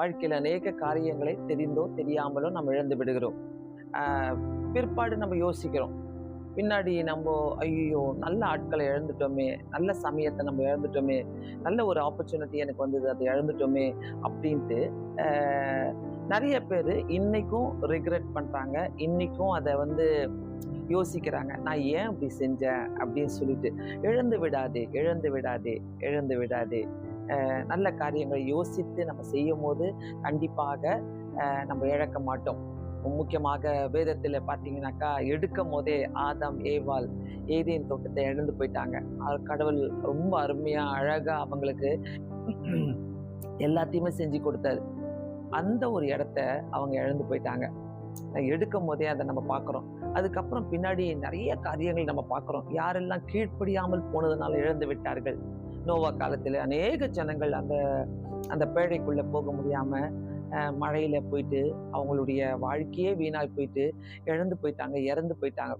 வாழ்க்கையில் அநேக காரியங்களை தெரிந்தோ தெரியாமலோ நம்ம இழந்து விடுகிறோம். பிற்பாடு நம்ம யோசிக்கிறோம். பின்னாடி நம்ம ஐயோ நல்ல ஆட்களை இழந்துட்டோமே நல்ல சமயத்தை நம்ம இழந்துட்டோமே நல்ல ஒரு ஆப்பர்ச்சுனிட்டி எனக்கு வந்தது அதை இழந்துட்டோமே அப்படின்ட்டு நிறைய பேர் இன்னைக்கும் ரிக்ரெட் பண்ணுறாங்க இன்னைக்கும் அதை வந்து யோசிக்கிறாங்க. நான் ஏன் அப்படி செஞ்சேன் அப்படின்னு சொல்லிட்டு இழந்து விடாதே இழந்து விடாதே இழந்து விடாதே. நல்ல காரியங்களை யோசித்து நம்ம செய்யும் போது கண்டிப்பாக நம்ம இழக்க மாட்டோம். முக்கியமாக வேதத்தில் பார்த்தீங்கன்னாக்கா எடுக்கும் போதே ஆதாம் ஏவால் ஏதேன் தோட்டத்தை இழந்து போயிட்டாங்க. கடவுள் ரொம்ப அருமையா அழகா அவங்களுக்கு எல்லாத்தையுமே செஞ்சு கொடுத்தாரு. அந்த ஒரு இடத்த அவங்க இழந்து போயிட்டாங்க. எடுக்கும் போதே அதை நம்ம பார்க்குறோம். அதுக்கப்புறம் பின்னாடி நிறைய காரியங்கள் நம்ம பார்க்குறோம். யாரெல்லாம் கீழ்ப்படியாமல் போனதுனால இழந்து விட்டார்கள்? நோவா காலத்தில் அநேக ஜனங்கள் அந்த அந்த பேழைக்குள்ள போக முடியாம மழையில் மழையில போயிட்டு அவங்களுடைய வாழ்க்கையே வீணாய் போயிட்டு இழந்து போயிட்டாங்க இறந்து போயிட்டாங்க.